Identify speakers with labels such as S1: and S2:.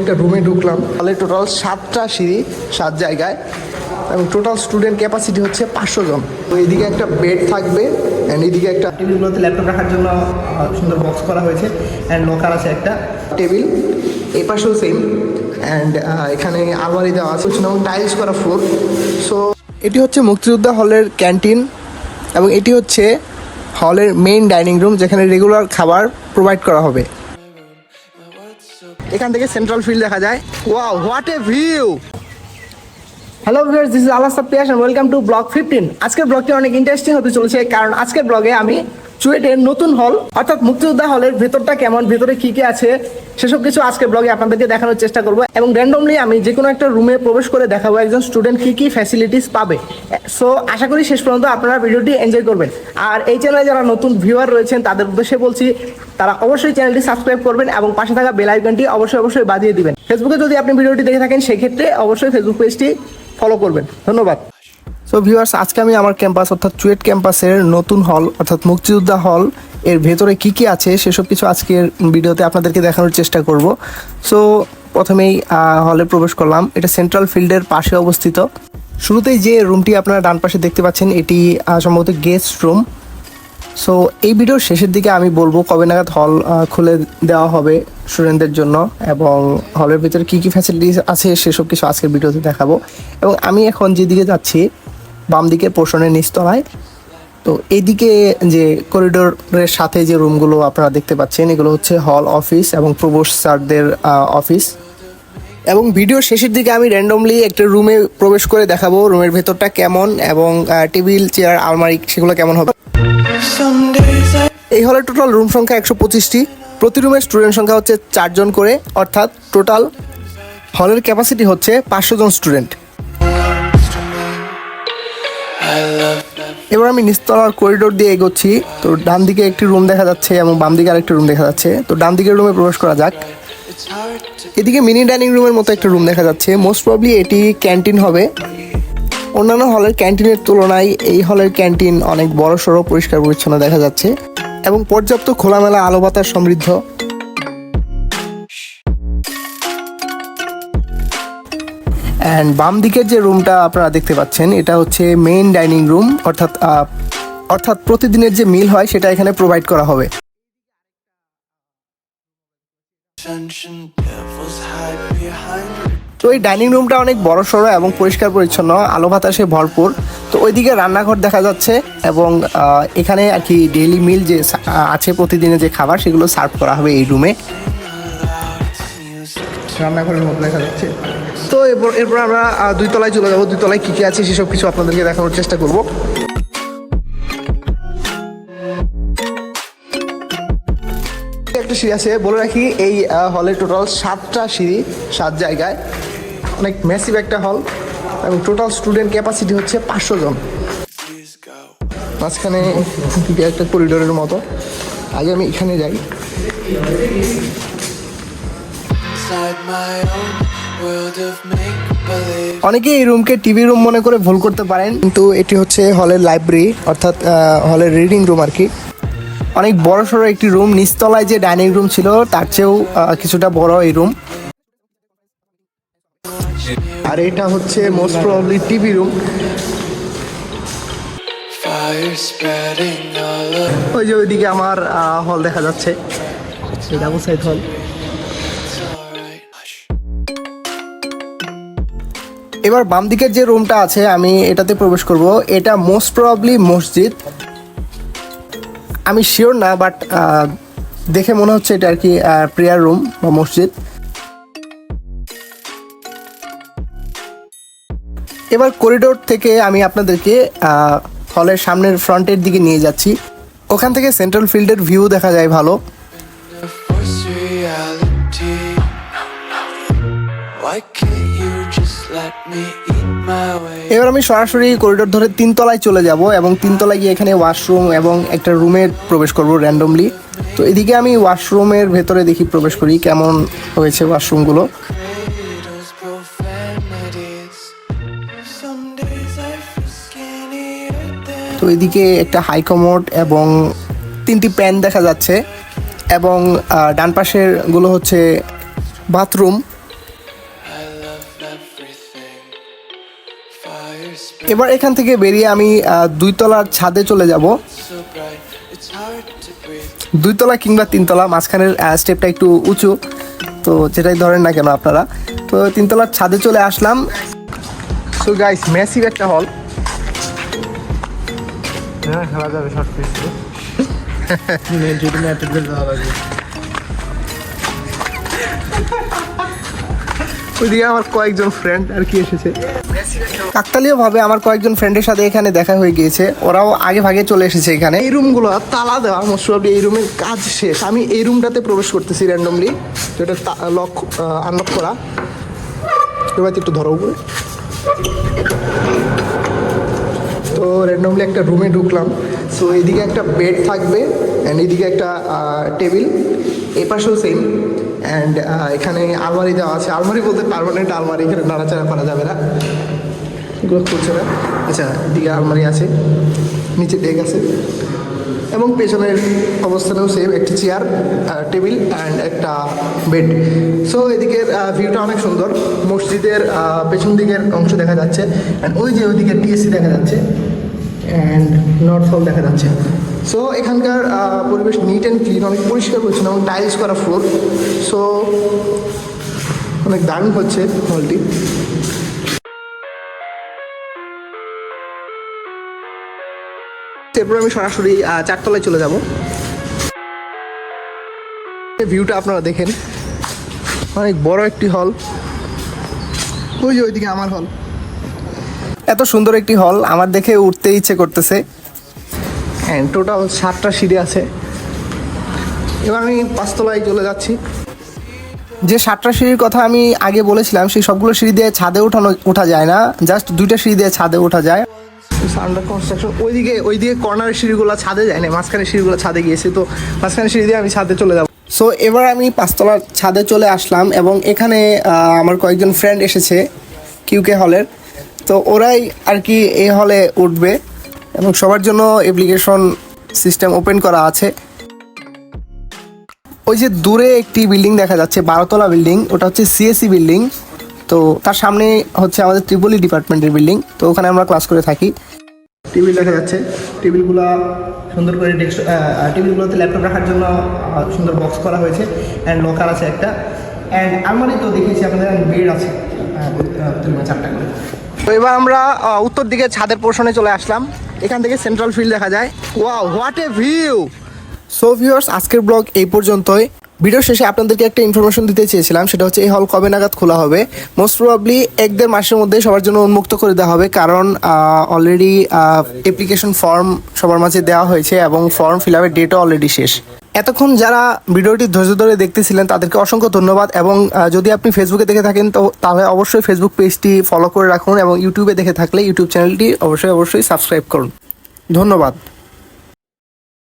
S1: একটা রুমে ঢুকলাম। তাহলে টোটাল সাতটা সিঁড়ি সাত জায়গায়। এবং টোটাল স্টুডেন্ট ক্যাপাসিটি হচ্ছে পাঁচশো জন। তো এদিকে একটা বেড থাকবে অ্যান্ড এদিকে একটা
S2: টেবিলগুলোতে ল্যাপটপ রাখার জন্য সুন্দর বক্স করা হয়েছে অ্যান্ড লকার আছে একটা।
S1: টেবিল এই পাশেও সেম অ্যান্ড এখানে আলমারি দেওয়া আছে। এবং টাইলস করা ফ্লোর সো এটি হচ্ছে মুক্তিযোদ্ধা হলের ক্যান্টিন এবং এটি হচ্ছে হলের মেইন ডাইনিং রুম যেখানে রেগুলার খাবার প্রোভাইড করা হবে। এখান থেকে সেন্ট্রাল ফিল্ড দেখা যায়। Wow what a view
S2: hello viewers this is Alas Pias welcome to blog fifteen আজকের ব্লগটি অনেক ইন্টারেস্টিং হতে চলেছে, কারণ আজকের ব্লগে আমি চুয়েটের নতুন হল, অর্থাৎ মুক্তিযোদ্ধা হলের ভেতরটা কেমন, ভেতরে কি কি আছে, সেসব কিছু আজকের ব্লগে আপনাদেরকে দেখানোর চেষ্টা করব। এবং র্যান্ডমলি আমি যে কোনো একটা রুমে প্রবেশ করে দেখাবো একজন স্টুডেন্ট কি কি ফ্যাসিলিটিস পাবে। সো আশা করি শেষ পর্যন্ত আপনারা ভিডিওটি এনজয় করবেন। আর এই চ্যানেলে যারা নতুন ভিউয়ার রয়েছেন, তাদের উদ্দেশ্যে বলছি, তারা অবশ্যই চ্যানেলটি সাবস্ক্রাইব করবেন এবং পাশে থাকা বেল আইকনটি অবশ্যই অবশ্যই বাজিয়ে দিবেন। ফেসবুকে যদি আপনি ভিডিওটি দেখে থাকেন, সেক্ষেত্রে অবশ্যই ফেসবুক পেজটি ফলো করবেন। ধন্যবাদ।
S1: সো ভিউয়ার্স আজকে আমি আমার ক্যাম্পাস অর্থাৎ চুয়েট ক্যাম্পাসের নতুন হল অর্থাৎ মুক্তিযোদ্ধা হল এর ভেতরে কি কি আছে সেসব কিছু আজকের ভিডিওতে আপনাদেরকে দেখানোর চেষ্টা করব। সো প্রথমেই হলে প্রবেশ করলাম। এটা সেন্ট্রাল ফিল্ডের পাশে অবস্থিত। শুরুতেই যে রুমটি আপনারা ডান পাশে দেখতে পাচ্ছেন, এটি সম্ভবত গেস্ট রুম সো এই ভিডিওর শেষের দিকে আমি বলব কবে নাগাদ হল খুলে দেওয়া হবে স্টুডেন্টদের জন্য এবং হলের ভিতরে কী কী ফ্যাসিলিটিস আছে সেসব কিছু আজকের ভিডিওতে দেখাবো। এবং আমি এখন যেদিকে যাচ্ছি বাম দিকের পোর্শনের নিচতলায়। তো এদিকে যে করিডোরের সাথে যে রুমগুলো আপনারা দেখতে পাচ্ছেন, এগুলো হচ্ছে হল অফিস এবং প্রবোস্ট স্যারদের অফিস এবং ভিডিও শেষের দিকে আমি র্যান্ডমলি একটা রুমে প্রবেশ করে দেখাবো রুমের ভেতরটা কেমন এবং টেবিল চেয়ার আলমারি সেগুলো কেমন হবে। এই হলের টোটাল রুম সংখ্যা একশো পঁচিশটি। প্রতি রুমের স্টুডেন্ট সংখ্যা হচ্ছে চারজন করে, অর্থাৎ টোটাল হলের ক্যাপাসিটি হচ্ছে পাঁচশো জন স্টুডেন্ট এবার আমি নিচতলার করিডোর দিয়ে এগোচ্ছি। তো ডান দিকে একটি রুম দেখা যাচ্ছে এবং বাম দিকে আরেকটি রুম দেখা যাচ্ছে। তো ডান দিকের রুমে প্রবেশ করা যাক। এদিকে মিনি ডাইনিং রুমের মতো একটা রুম দেখা যাচ্ছে। মোস্ট প্রবলি এটি ক্যান্টিন হবে। অন্যান্য হলের ক্যান্টিনের তুলনায় এই হলের ক্যান্টিন অনেক বড় সড়ো পরিষ্কার, পরিচ্ছন্ন দেখা যাচ্ছে। এবং পর্যাপ্ত খোলামেলা আলো বাতাস সমৃদ্ধ। অ্যান্ড বাম দিকের যে রুমটা আপনারা দেখতে পাচ্ছেন এটা হচ্ছে মেইন ডাইনিং রুম অর্থাৎ অর্থাৎ প্রতিদিনের যে মিল হয় সেটা এখানে প্রোভাইড করা হবে। তো এই ডাইনিং রুমটা অনেক বড় সড়ো এবং পরিষ্কার পরিচ্ছন্ন আলো বাতাসে ভরপুর। তো ওইদিকে রান্নাঘর দেখা যাচ্ছে এবং এখানে আর কি ডেইলি মিল যে আছে প্রতিদিনের যে খাবার সেগুলো সার্ভ করা হবে এই রুমে রান্নাঘরের মধ্যে দেখা যাচ্ছে। তো এরপর এরপর আমরা দুই তলায় চলে যাব। দুই তলায় কী কী আছে সেসব কিছু আপনাদেরকে দেখানোর চেষ্টা করব। একটা সিঁড়ি আছে, বলে রাখি, এই হলে টোটাল সাতটা সিঁড়ি, সাত জায়গায়। অনেক ম্যাসিভ একটা হল এবং টোটাল স্টুডেন্ট ক্যাপাসিটি হচ্ছে পাঁচশো জন। মাঝখানে একটা করিডোরের মতো। আগে আমি এখানে যাই। অনেকে এই রুমকে টিভি রুম মনে করে ভুল করতে পারেন কিন্তু এটি হচ্ছে হলের লাইব্রেরি অর্থাৎ হলের রিডিং রুম আর কি অনেক বড় সড়ো একটি রুম নিচতলায় যে ডাইনিং রুম ছিল তার চেয়েও কিছুটা বড় এই রুম আর এটা হচ্ছে মোস্ট প্রবলি টিভি রুম. ওই যে ওইদিকে আমার হল দেখা যাচ্ছে। হল এবার বাম দিকের যে রুমটা আছে, আমি এটাতে প্রবেশ করব। এটা মোস্ট প্রবাবলি মসজিদ। আমি শিওর না বাট দেখে মনে হচ্ছে এটা আর কি প্রেয়ার রুম বা মসজিদ। এবার করিডোর থেকে আমি আপনাদেরকে হলের সামনের ফ্রন্টের দিকে নিয়ে যাচ্ছি। ওখান থেকে সেন্ট্রাল ফিল্ডের ভিউ দেখা যায় ভালো।
S3: Can't
S1: এবার আমি সরাসরি করিডোর ধরে তিনতলায় চলে যাব এবং তিনতলায় গিয়ে এখানে ওয়াশরুম এবং একটা রুমে প্রবেশ করব র্যান্ডমলি তো এদিকে আমি ওয়াশরুমের ভেতরে দেখি প্রবেশ করি কেমন হয়েছে ওয়াশরুমগুলো তো এদিকে একটা হাই কমোড এবং তিনটি প্যান দেখা যাচ্ছে এবং ডান পাশেরগুলো হচ্ছে বাথরুম এবার এখান থেকে বেরিয়ে আমি আহ, দুইতলার ছাদে চলে যাব। দুইতলা কিংবা তিনতলা মাঝখানের স্টেপটা একটু উঁচু। তো যেটাই ধরেন না কেন আপনারা। তো তিনতলার ছাদে চলে আসলাম। সো গাইস ম্যাসিভ একটা হল
S2: হ্যাঁ খেলা যাবে শর্ট পিচ
S1: ওইদিকে আমার কয়েকজন ফ্রেন্ড আর কি এসেছে। কাকতালীয় ভাবে আমার কয়েকজন ফ্রেন্ডের সাথে এখানে দেখা হয়ে গিয়েছে। ওরাও আগে ভাগে চলে এসেছে এখানে।
S2: এই রুমগুলো তালা দেওয়া মোস্ট প্রবলি এই রুমের কাজ শেষ। আমি এই রুমটাতে প্রবেশ করতেছি র্যান্ডমলি যেটা লক আনলক করা। এবার একটু ধরো উপরে। তো র্যান্ডমলি একটা রুমে ঢুকলাম। সো এইদিকে একটা বেড থাকবে অ্যান্ড এইদিকে একটা টেবিল এপাশেও পাশেও সেম অ্যান্ড এখানে আলমারি দেওয়া আছে। আলমারি বলতে পারমানেন্ট আলমারি, এখানে নাড়াচাড়া করা যাবে না। এগুলো খুলছে না। আচ্ছা এদিকে আলমারি আছে, নিচে ডেক আছে। এবং পেছনের অবস্থানেও সেম একটি চেয়ার টেবিল অ্যান্ড একটা বেড সো এদিকের ভিউটা অনেক সুন্দর। মসজিদের পেছন দিকের অংশ দেখা যাচ্ছে। অ্যান্ড ওই যে ওইদিকে টিএসসি দেখা যাচ্ছে। অ্যান্ড নর্থ হল দেখা যাচ্ছে। সো এখানকার পরিবেশ নিট অ্যান্ড ক্লিন অনেক পরিষ্কার পরিচ্ছন্ন এবং টাইলস করা ফ্লোর সো অনেক দারুণ হচ্ছে হলটি এরপর আমি সরাসরি চারতলায় চলে যাব। ভিউটা আপনারা দেখেন। অনেক বড় একটি হল ওই যে ওইদিকে আমার হল
S1: এত সুন্দর একটি হল আমার দেখে উঠতে ইচ্ছে করতেছে।
S2: হ্যাঁ টোটাল সাতটা সিঁড়ি আছে। এবার আমি পাঁচতলায় চলে যাচ্ছি।
S1: যে সাতটা সিঁড়ির কথা আমি আগে বলেছিলাম, সেই সবগুলো সিঁড়ি দিয়ে ছাদে ওঠানো, ওঠা যায় না। জাস্ট দুইটা সিঁড়ি দিয়ে ছাদে ওঠা যায়।
S2: আন্ডার কনস্ট্রাকশন ওইদিকে ওইদিকে কর্নারের সিঁড়িগুলো ছাদে যায় না মাঝখানের সিঁড়িগুলো ছাদে গিয়েছে। তো মাঝখানের সিঁড়ি দিয়ে আমি ছাদে চলে যাব।
S1: সো এবার আমি পাঁচতলার ছাদে চলে আসলাম এবং এখানে আমার কয়েকজন ফ্রেন্ড এসেছে কিউকে হলের তো ওরাই আর কি এই হলে উঠবে। এবং সবার জন্য অ্যাপ্লিকেশন সিস্টেম ওপেন করা আছে। ওই যে দূরে একটি বিল্ডিং দেখা যাচ্ছে বারোতলা বিল্ডিং ওটা হচ্ছে সিএসসি বিল্ডিং তো তার সামনে হচ্ছে আমাদের ত্রিপলি ডিপার্টমেন্টের বিল্ডিং তো ওখানে আমরা ক্লাস করে থাকি।
S2: টেবিল দেখা যাচ্ছে। টেবিলগুলো সুন্দর করে ডেস্ক টেবিলগুলোতে ল্যাপটপ রাখার জন্য সুন্দর বক্স করা হয়েছে অ্যান্ড লকার আছে একটা। অ্যান্ড আলমারি তো দেখেছি আপনাদের বেড আছে। চারটা করে। তো এবার আমরা উত্তর দিকে ছাদের পোর্শনে চলে আসলাম। এখান থেকে সেন্ট্রাল ফিল্ড দেখা যায়। Wow what a view
S1: so viewers আজকের ব্লগ এই পর্যন্তই। ভিডিও শেষে আপনাদেরকে একটা ইনফরমেশন দিতে চেয়েছিলাম, সেটা হচ্ছে এই হল কবে নাগাদ খোলা হবে। মোস্ট প্রবাবলি এক দেড় মাসের মধ্যে সবার জন্য উন্মুক্ত করে দেওয়া হবে, কারণ অলরেডি অ্যাপ্লিকেশন ফর্ম সবার মাঝে দেওয়া হয়েছে এবং ফর্ম ফিল আপের ডেটও অলরেডি শেষ। এতক্ষণ যারা ভিডিওটি ধৈর্য ধরে দেখতেছিলেন, তাদেরকে অসংখ্য ধন্যবাদ এবং যদি আপনি ফেসবুকে দেখে থাকেন, তো তাহলে অবশ্যই ফেসবুক পেজটি ফলো করে রাখুন এবং ইউটিউবে দেখে থাকলে ইউটিউব চ্যানেলটি অবশ্যই অবশ্যই সাবস্ক্রাইব করুন। ধন্যবাদ।